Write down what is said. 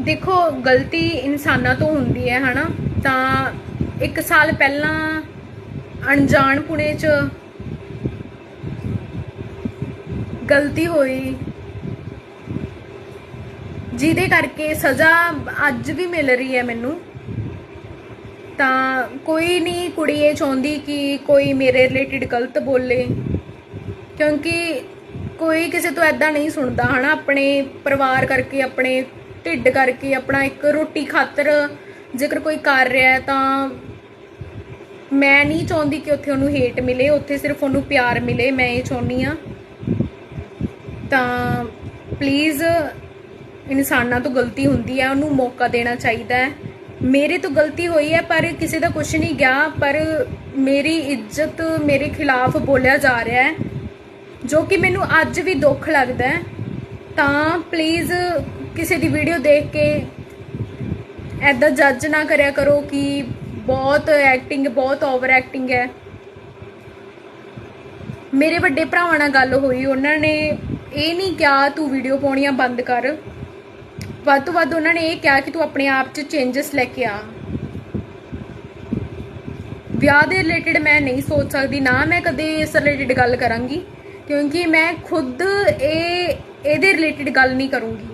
ਦੇਖੋ, ਗਲਤੀ ਇਨਸਾਨਾਂ ਤੋਂ ਹੁੰਦੀ ਹੈ, ਹਨਾ? ਤਾਂ ਇੱਕ ਸਾਲ ਪਹਿਲਾਂ ਅਣਜਾਣ ਪੁਣੇ ਚ ਗਲਤੀ ਹੋਈ। ਜਿਹਦੇ ਕਰਕੇ ਸਜ਼ਾ ਅੱਜ ਵੀ ਮਿਲ ਰਹੀ ਹੈ ਮੈਨੂੰ। ਤਾਂ ਕੋਈ ਨਹੀਂ ਕੁੜੀ ਇਹ ਚਾਹੁੰਦੀ ਕਿ ਕੋਈ ਮੇਰੇ ਰਿਲੇਟਡ ਗਲਤ ਬੋਲੇ। ਕਿਉਂਕਿ ਕੋਈ ਕਿਸੇ ਤੋਂ ਐਦਾਂ ਨਹੀਂ ਸੁਣਦਾ, ਹਨਾ? ਆਪਣੇ ਪਰਿਵਾਰ ਕਰਕੇ, ਆਪਣੇ ਢਿੱਡ ਕਰਕੇ ਆਪਣਾ ਇੱਕ ਰੋਟੀ ਖਾਤਰ ਜੇਕਰ ਕੋਈ ਕਰ ਰਿਹਾ ਹੈ ਤਾਂ ਮੈਂ ਨਹੀਂ ਚਾਹੁੰਦੀ ਕਿ ਉੱਥੇ ਉਹਨੂੰ ਹੇਟ ਮਿਲੇ, ਉੱਥੇ ਸਿਰਫ ਉਹਨੂੰ ਪਿਆਰ ਮਿਲੇ, ਮੈਂ ਇਹ ਚਾਹੁੰਦੀ ਆ ਤਾਂ ਪਲੀਜ਼ ਇਨਸਾਨਾਂ ਤੋਂ ਗਲਤੀ ਹੁੰਦੀ ਹੈ, ਉਹਨੂੰ ਮੌਕਾ ਦੇਣਾ ਚਾਹੀਦਾ ਹੈ। ਮੇਰੇ ਤੋਂ ਗਲਤੀ ਹੋਈ ਹੈ, ਪਰ ਕਿਸੇ ਦਾ ਕੁਝ ਨਹੀਂ ਗਿਆ, ਪਰ ਮੇਰੀ ਇੱਜ਼ਤ ਮੇਰੇ ਖਿਲਾਫ ਬੋਲਿਆ ਜਾ ਰਿਹਾ ਹੈ, ਜੋ ਕਿ ਮੈਨੂੰ ਅੱਜ ਵੀ ਦੁੱਖ ਲੱਗਦਾ ਹੈ। ਤਾਂ ਪਲੀਜ਼ ਕਿਸੇ ਦੀ ਵੀਡੀਓ ਦੇਖ ਕੇ ਐਦਾਂ ਜੱਜ ਨਾ ਕਰਿਆ ਕਰੋ ਕਿ ਬਹੁਤ ਐਕਟਿੰਗ ਬਹੁਤ ਓਵਰ ਐਕਟਿੰਗ ਹੈ। ਮੇਰੇ ਵੱਡੇ ਭਰਾਵਾਂ ਨਾਲ ਗੱਲ ਹੋਈ, ਉਹਨਾਂ ਨੇ ਇਹ ਨਹੀਂ ਕਿਹਾ, ਤੂੰ ਵੀਡੀਓ ਪਾਉਣੀਆਂ ਬੰਦ ਕਰ। ਵੱਧ ਤੋਂ ਵੱਧ ਉਹਨਾਂ ਨੇ ਇਹ ਕਿਹਾ ਕਿ ਤੂੰ ਆਪਣੇ ਆਪ 'ਚ ਚੇਂਜਸ ਲੈ ਕੇ ਆ। ਵਿਆਹ ਦੇ ਰਿਲੇਟਡ ਮੈਂ ਨਹੀਂ ਸੋਚ ਸਕਦੀ, ਨਾ ਮੈਂ ਕਦੇ ਇਸ ਰਿਲੇਟਡ ਗੱਲ ਕਰਾਂਗੀ, ਕਿਉਂਕਿ ਮੈਂ ਖੁਦ ਇਹ ਇਹਦੇ ਰਿਲੇਟਡ ਗੱਲ ਨਹੀਂ ਕਰੂੰਗੀ।